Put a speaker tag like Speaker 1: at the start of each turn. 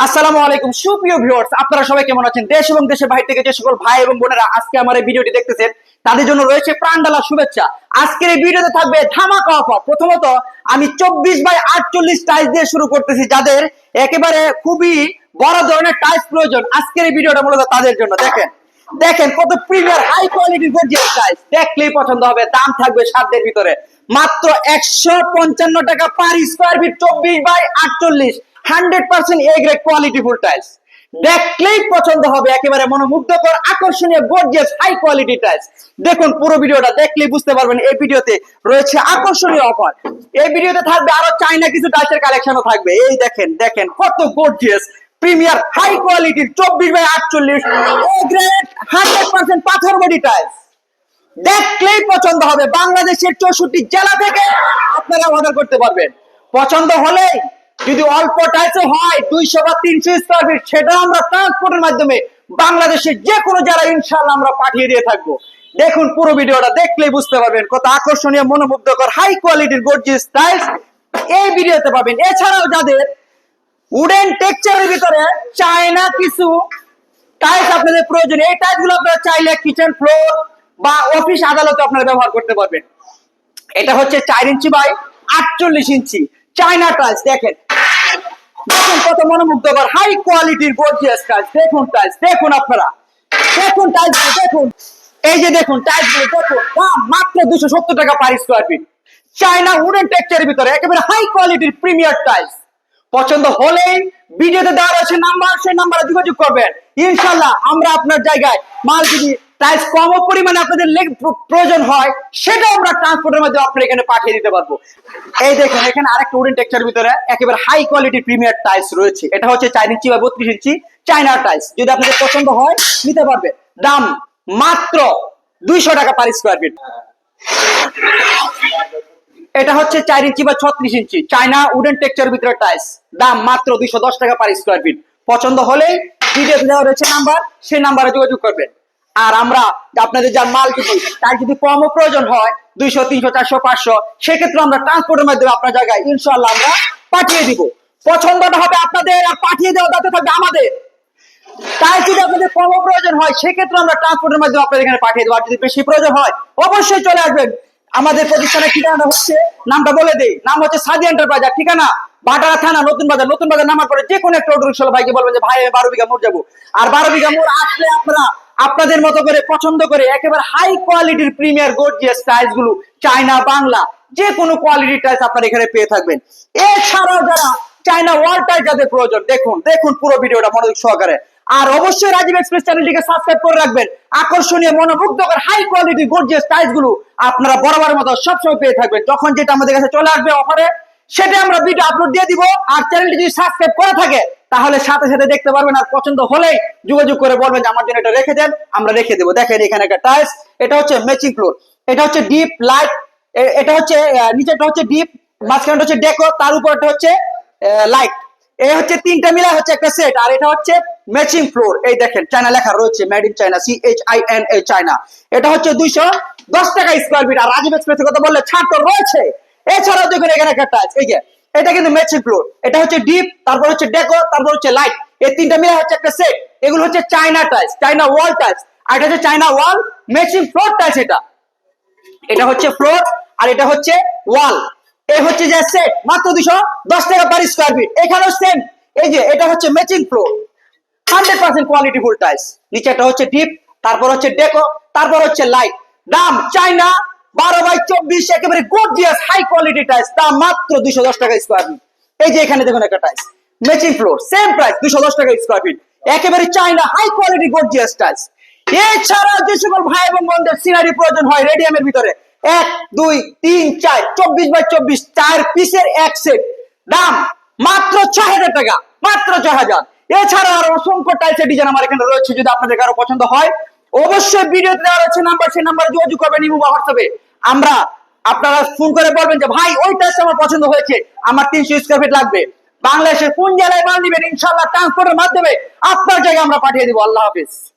Speaker 1: আসসালামু আলাইকুম, সুপ্রিয় ভিউয়ার্স, আপনারা সবাই কেমন আছেন? দেশ এবং দেশের বাইরে থেকে যে সকল ভাই এবং বোনেরা আজকে আমার এই ভিডিওটি দেখতেছেন, তাদের জন্য রয়েছে প্রাণডালা শুভেচ্ছা। আজকের এই ভিডিওতে থাকবে ধামাকা অফার প্রথমত, আমি চব্বিশ বাই আটচল্লিশ টাইস দিয়ে শুরু করতেছি যাদের একেবারে খুবই বড় ধরনের টাইস প্রয়োজন আজকের এই ভিডিওটা মূলত তাদের জন্য। দেখেন দেখেন কত প্রিমিয়ার হাই কোয়ালিটির গর্জিয়াস টাইস দেখলেই পছন্দ হবে, দাম থাকবে সাধ্যের ভিতরে। মাত্র একশো পঞ্চান্ন টাকা পার স্কোয়ার ফিট চব্বিশ বাই আটচল্লিশ। Hundred percent A grade quality full tiles দেখলেই পছন্দ হবে, একেবারে মনোমুগ্ধকর, আকর্ষণীয় গর্জিয়াস হাই কোয়ালিটি টাইলস দেখুন, পুরো ভিডিওটা দেখলেই বুঝতে পারবেন, এই ভিডিওতে রয়েছে আকর্ষণীয় অফার এই ভিডিওতে থাকবে আরও চাইনা কিছু টাইলসের কালেকশনও থাকবে। এই দেখেন দেখেন, কত গর্জিয়াস প্রিমিয়ার হাই কোয়ালিটির চব্বিশ বাই আটচল্লিশ গ্রেড হান্ড্রেড পার্সেন্ট পাথর বডি টাইলস দেখলেই পছন্দ হবে, বাংলাদেশের চৌষট্টি জেলা থেকে আপনারা অর্ডার করতে পারবেন। পছন্দ হলেই যদি অল্প টাইসে হয়, দুইশো বা তিনশো স্কোয়ার ফিট সেটা আমরা ট্রান্সপোর্টের মাধ্যমে বাংলাদেশের যে কোনো জেলায় ইনশাল্লাহ আমরা পাঠিয়ে দিয়ে থাকব। দেখুন পুরো ভিডিওটা দেখলেই বুঝতে পারবেন কত আকর্ষণীয়, মনোমুগ্ধকর হাই কোয়ালিটির গর্জিয়াস টাইলস এই ভিডিওতে পাবেন। এছাড়াও যাদের উডেন টেক্সচারের ভিতরে চায়না কিছু টাইলস আপনাদের প্রয়োজন এই টাইলসগুলো আপনারা চাইলে কিচেন ফ্লোর বা অফিস আদালতে আপনারা ব্যবহার করতে পারবেন। এটা হচ্ছে চার ইঞ্চি বাই আটচল্লিশ ইঞ্চি, চায়না টাইলস দেখেন। দেখুন কত মনোমুগ্ধকর হাই কোয়ালিটির গর্জিয়াস টাইলস দেখুন টাইলস দেখুন আপনারা। দেখুন টাইলস দেখুন। এই যে দেখুন টাইলসগুলো, দেখুন। দাম মাত্র দুশো সত্তর টাকা per square feet China wooden টেক্সচারের ভিতরে একেবারে হাই কোয়ালিটির প্রিমিয়ার টাইলস পছন্দ হলেই ভিডিওতে দেওয়া রয়েছে নাম্বার সেই নাম্বারে যোগাযোগ করবেন। ইনশাল্লাহ আমরা আপনার জায়গায় মাল যদি টাইলস কম পরিমাণে আপনাদের প্রয়োজন হয়, সেটাও আমরা ট্রান্সপোর্টের মাধ্যমে আপনার এখানে পাঠিয়ে দিতে পারব। এই দেখুন এখানে আরেকটা উডেন টেক্সচার ভিতরে একেবারে হাই কোয়ালিটি প্রিমিয়ার টাইলস রয়েছে। এটা হচ্ছে চার ইঞ্চি বা বত্রিশ ইঞ্চি চাইনার টাইলস যদি আপনাদের পছন্দ হয়, নিতে পারবে। দাম মাত্র দুইশো টাকা পার স্কোয়ার ফিট এটা হচ্ছে চার ইঞ্চি বা ছত্রিশ ইঞ্চি চায়না উডেন টেক্সচার ভিতরে টাইলস দাম মাত্র দুইশো দশ টাকা পার স্কোয়ার ফিট পছন্দ হলেই ভিডিও দেওয়া রয়েছে নাম্বার সেই নাম্বারে যোগাযোগ করবেন। আর আমরা আপনাদের যার মাল যদি তার যদি কমও প্রয়োজন হয়, দুইশো, তিনশো, চারশো, পাঁচশো, সেক্ষেত্রে আমরা ট্রান্সপোর্টের মাধ্যমে আপনার জায়গায় ইনশাল্লাহ আমরা পাঠিয়ে দিব। পছন্দটা হবে আপনাদের আর পাঠিয়ে দেওয়া দায়িত্ব থাকবে আমাদের। তাই যদি আপনাদের কম প্রয়োজন হয়, সেক্ষেত্রে আমরা ট্রান্সপোর্টের মাধ্যমে আপনাদের এখানে পাঠিয়ে দেবো। আর যদি বেশি প্রয়োজন হয়, অবশ্যই চলে আসবেন। আমাদের প্রতিষ্ঠানের ঠিকানা হচ্ছে, নামটা বলে দেই, নাম হচ্ছে সাদি এন্টারপ্রাইজ, আর ঠিকানা বাটারা থানা, নতুন বাজার। নতুন বাজার নামার পরে যে কোনো একটা অটো রিক্সা ভাইকে বলবেন যে, ভাই বারো বিঘা মোড় যাব। আর বারো বিঘা মোড় আসলে আপনারা আপনাদের মতো করে পছন্দ করে একেবারে হাই কোয়ালিটির প্রিমিয়ার গর্জিয়াস টাইলসগুলো চায়না, বাংলা যে কোনো কোয়ালিটির টাইলস আপনারা এখানে পেয়ে থাকবেন। এছাড়াও যারা চায়না ওয়াল টাইলস যাদের প্রয়োজন, দেখুন দেখুন পুরো ভিডিওটা মনোযোগ সহকারে। আর অবশ্যই রাজীব এক্সপ্রেস চ্যানেলটিকে সাবস্ক্রাইব করে রাখবেন। আকর্ষণীয়, মনোমুগ্ধকর হাই কোয়ালিটি গর্জিয়াস টাইলসগুলো আপনারা বরাবর মতো সবসময় পেয়ে থাকবেন। যখন যেটা আমাদের কাছে চলে আসবে অফারে সেটা আমরা ভিডিও আপলোড দিয়ে দিব। আর চ্যানেলটি যদি সাবস্ক্রাইব করা থাকে তাহলে সাথে সাথে দেখতে পারবেন আর পছন্দ হলেই যোগাযোগ করে বলবেন যে আমার জন্য এটা রেখে দেন আমরা রেখে দেবো। দেখেন এখানে একটা টাইলস এটা হচ্ছে ম্যাচিং ফ্লোর এটা হচ্ছে ডিপ লাইট এটা হচ্ছে আহ, নিচেরটা হচ্ছে ডিপ মাঝখানটা হচ্ছে ডেকো তার উপরটা হচ্ছে লাইট এই হচ্ছে তিনটা মিলা হচ্ছে একটা সেট আর এটা হচ্ছে ম্যাচিং ফ্লোর এই দেখেন চায়না লেখা রয়েছে made in China C H I N A China এটা হচ্ছে দুইশো দশ টাকা স্কোয়ার ফিট আর রাজীব এক্সপ্রেসের কথা বললে ছাড় তো রয়েছে। এছাড়াও দেখুন এখানে একটা টাচ এই যে, এটা কিন্তু ম্যাচিং ফ্লোর এটা হচ্ছে ডিপ তারপর হচ্ছে ডেকো তারপর হচ্ছে লাইট এই তিনটা মিলে হচ্ছে একটা সেট এগুলো হচ্ছে চায়না টাইস চায়না ওয়াল টাইস আর এটা হচ্ছে China wall matching floor tiles এটা। এটা হচ্ছে ফ্লোর আর এটা হচ্ছে ওয়াল এই হচ্ছে যে সেট মাত্র দুশো দশ টাকা পার স্কোয়ার ফিট এখানেও সেম এই যে, এটা হচ্ছে matching floor hundred percent quality full tiles নিচেটা হচ্ছে ডিপ তারপর হচ্ছে ডেকো তারপর হচ্ছে লাইট দাম চাইনা বারো বাই চব্বিশ একেবারে গর্জিয়াস হাই কোয়ালিটি টাইস তা মাত্র দুশো দশ টাকা স্কোয়ার ফিট এই যে এখানে দেখুন একটা tiles matching floor same price দুশো দশ টাকা স্কোয়ার ফিট একেবারে China high quality gorgeous tiles এছাড়া যে সকল ভাই এবং বোনদের সিনারি প্রয়োজন হয় রেডিয়ামের ভিতরে, এক, দুই, তিন, চার, চব্বিশ বাই চব্বিশ, চার পিসের এক সেট দাম মাত্র ছয় হাজার টাকা, মাত্র ছয় হাজার। এছাড়া আরও অসংখ্য টাইপের ডিজাইন আমার এখানে রয়েছে, যদি আপনাদের কারও পছন্দ হয়। অবশ্যই ভিডিওতে দেওয়া রয়েছে নাম্বার সেই নাম্বারে যোগাযোগ করবেন ইমো বা হোয়াটসঅ্যাপে আমরা আপনারা ফোন করে বলবেন যে, ভাই, ওই টাইস আমার পছন্দ হয়েছে। আমার তিনশো স্কোয়ার ফিট লাগবে। বাংলাদেশের কোন জেলায় মাল নিবেন? ইনশাল্লাহ ট্রান্সপোর্টের মাধ্যমে আপনার জায়গায় আমরা পাঠিয়ে দিব। আল্লাহ হাফিজ।